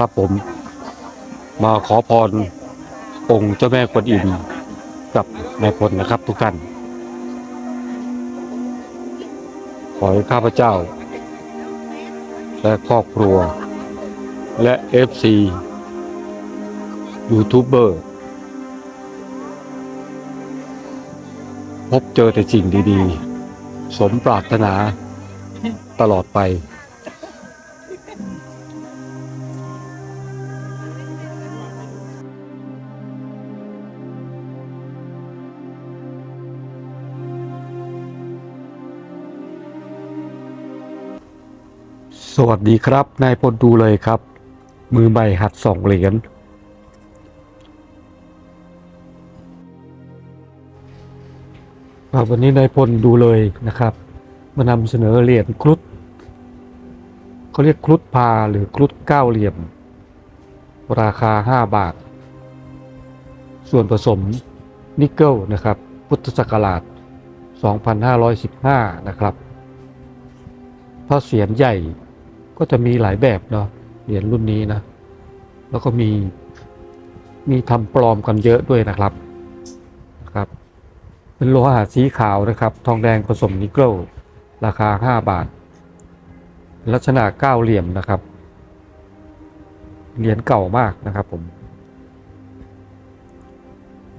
ครับผม มาขอพรองค์เจ้าแม่กวนอิมกับนายพลนะครับทุกท่านขอให้ข้าพเจ้า และครอบครัว และ FC ยูทูบเบอร์พบเจอแต่สิ่งดีๆ สมปรารถนาตลอดไป สวัสดีครับ นายพลดูเลยครับ มือใหม่หัดสองเหรียญวันนี้นายพลดูเลยนะครับ มานำเสนอเหรียญครุฑเขาเรียกครุฑพาหรือครุฑเก้าเหลี่ยม ราคา 5 บาท ส่วนผสมนิกเกิลนะครับ พุทธศักราช 2515 นะครับถ้าเสียนใหญ่ ก็จะมีหลายแบบเนาะเหรียญรุ่นนี้นะ แล้วก็มีมีทำปลอมกันเยอะด้วยนะครับนะครับ เป็นโลหะสีขาวนะครับ ทองแดงผสมนิกเกิลราคา 5 บาท ลักษณะเก้าเหลี่ยมนะครับ เหรียญเก่ามากนะครับผม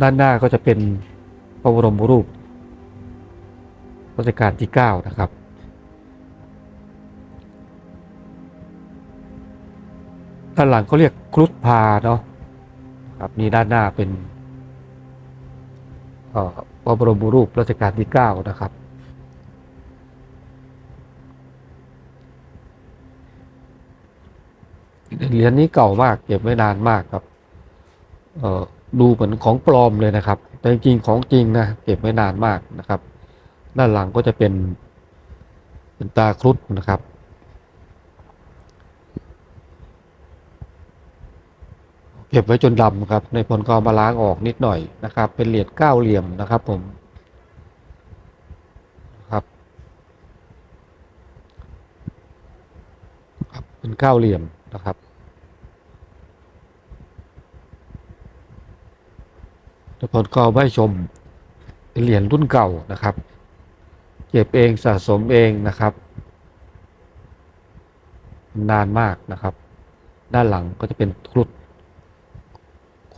ด้านหน้าก็จะเป็นพระบรมรูปรัชกาลที่ 9 นะครับ ด้านหลังเขาเรียกครุฑพาเนาะครับนี่ด้านหน้าเป็นพระบรมรูปรัชกาลที่9นะครับ เหรียญนี้เก่ามาก เก็บไว้นานมากครับดูเหมือนของปลอมเลยนะครับ แต่จริงของจริงนะเก็บไว้นานมากนะครับ ด้านหลังก็จะเป็นเป็นตาครุฑนะครับ เก็บไว้จนดำครับในผลก็เอมาล้างออกนิดหน่อยนะครับ เป็นเหรียญเก้าเหลี่ยมนะครับผมครับครับเป็นเก้าเหลี่ยมนะครับทุกคนก็เอไว้ชมเป็นเหรียญรุ่นเก่านะครับ เก็บเองสะสมเองนะครับ นานมากนะครับ ด้านหลังก็จะเป็นครุฑ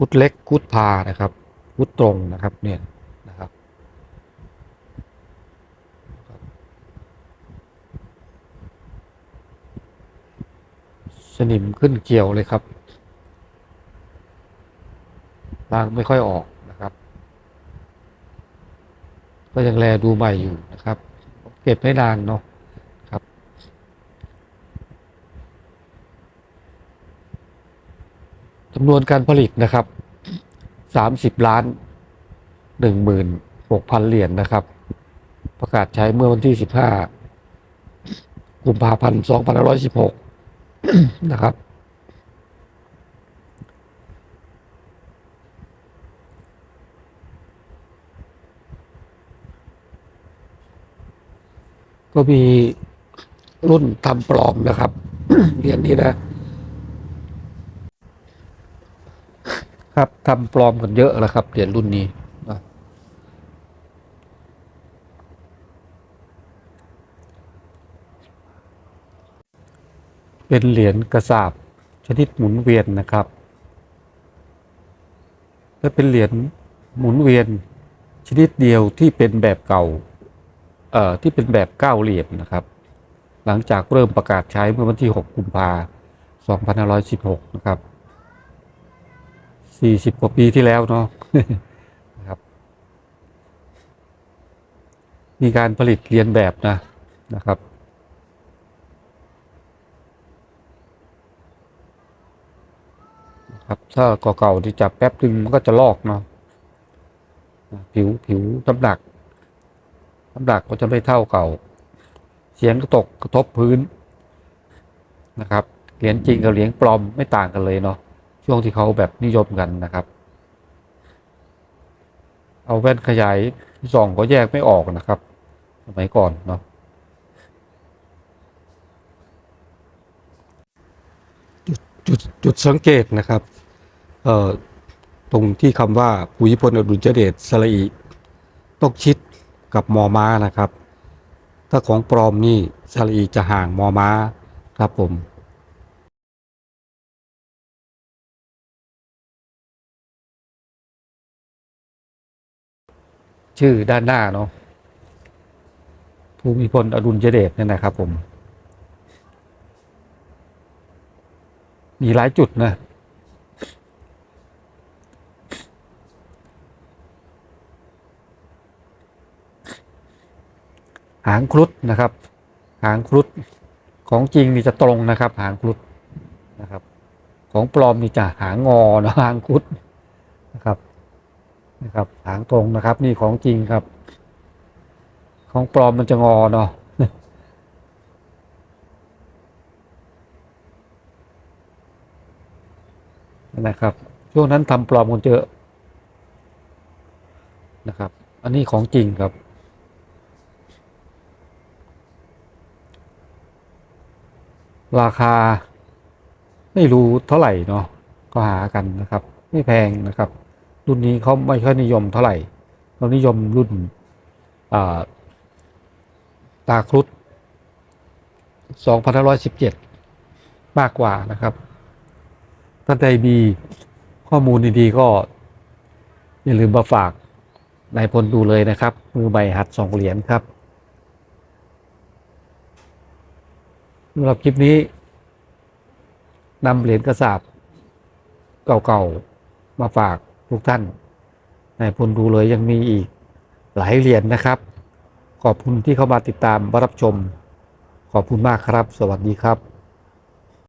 ครุฑเล็กครุฑพานะครับครุฑตรงนะครับเนี่ยนะครับสนิมขึ้นเกี่ยวเลยครับล้างไม่ค่อยออกนะครับ ก็ยังแลดูใหม่อยู่นะครับ เก็บไม่นานเนาะครับ จำนวนการผลิตนะครับสามสิบล้านหนึ่งหมื่นหกพันเหรียญนะครับ ประกาศใช้เมื่อวันที่สิบห้ากุมภาพันธ์สองพันร้อยสิบหกนะครับ ก็มีรุ่นทำปลอมนะครับเหรียญนี้นะ ครับทำปลอมกันเยอะแล้วครับเหรียญรุ่นนี้นะเป็นเหรียญกระสาบชนิดหมุนเวียนนะครับ และเป็นเหรียญหมุนเวียนชนิดเดียวที่เป็นแบบเก่าเอ่อที่เป็นแบบเก้าเหลี่ยมนะครับ หลังจากเริ่มประกาศใช้เมื่อวันที่ 6 กุมภาพันธ์ 2516 นะครับ 40กว่าปีที่แล้วเนาะนะครับ มีการผลิตเรียนแบบนะนะครับครับถ้าเก่าๆที่จับแป๊บนึงมันก็จะลอกเนาะผิวผิวน้ำหนักน้ำหนักก็จะไม่เท่าเก่า เสียงก็ตกกระทบพื้นนะครับเหรียญจริงกับเหรียญปลอมไม่ต่างกันเลยเนาะ ช่วงที่เขาแบบนิยมกันนะครับ เอาแว่นขยายส่องก็แยกไม่ออกนะครับ สมัยก่อนเนาะจจุดจุดสังเกตนะครับเอ่อตรงที่คำว่าภูมิพลอดุลยเดชสระอีต้องชิดกับมอม้านะครับ ถ้าของปลอมนี่สระอีจะห่างมอม้าครับผม ชื่อด้านหน้าเนาะภูมิพลอดุลยเดชเนี่ยนะครับผม มีหลายจุดนะ หางครุฑนะครับ หางครุฑของจริงนี่จะตรงนะครับ หางครุฑนะครับ ของปลอมนี่จะหางงอนะหางครุฑนะครับ นะครับหางตรงนะครับ นี่ของจริงครับ ของปลอมมันจะงอเนาะนะครับ ช่วงนั้นทำปลอมกันเยอะนะครับ อันนี้ของจริงครับ ราคาไม่รู้เท่าไหร่เนาะก็หากันนะครับ ไม่แพงนะครับ รุ่นนี้เขาไม่ค่อยนิยมเท่าไหร่เรานิยมรุ่นาตาครุฑ2517 มากกว่านะครับท่านใดมีข้อมูลดีๆก็ อย่าลืมมาฝากนายพลดูเลยนะครับ มือใหม่หัดสองเหรียญครับสำหรับคลิปนี้นำเหรียญกระสาบเก่าๆ มาฝาก ทุกท่านนายพลดูเลยยังมีอีกหลายเหรียญนะครับ ขอบคุณที่เข้ามาติดตามรับชม ขอบคุณมากครับ สวัสดีครับ